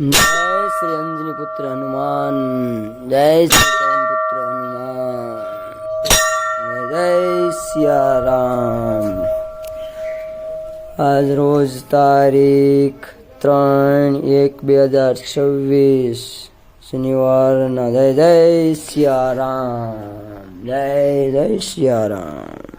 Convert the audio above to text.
જય શ્રી અંજની પુત્ર હનુમાન, જય શ્રી પવન પુત્ર હનુમાન, અને જય સિયારામ. આજ રોજ તારીખ ત્રણ એક બે હજાર છવ્વીસ, શનિવારના. જય જય સિયારામ, જય જય સિયારામ. રામ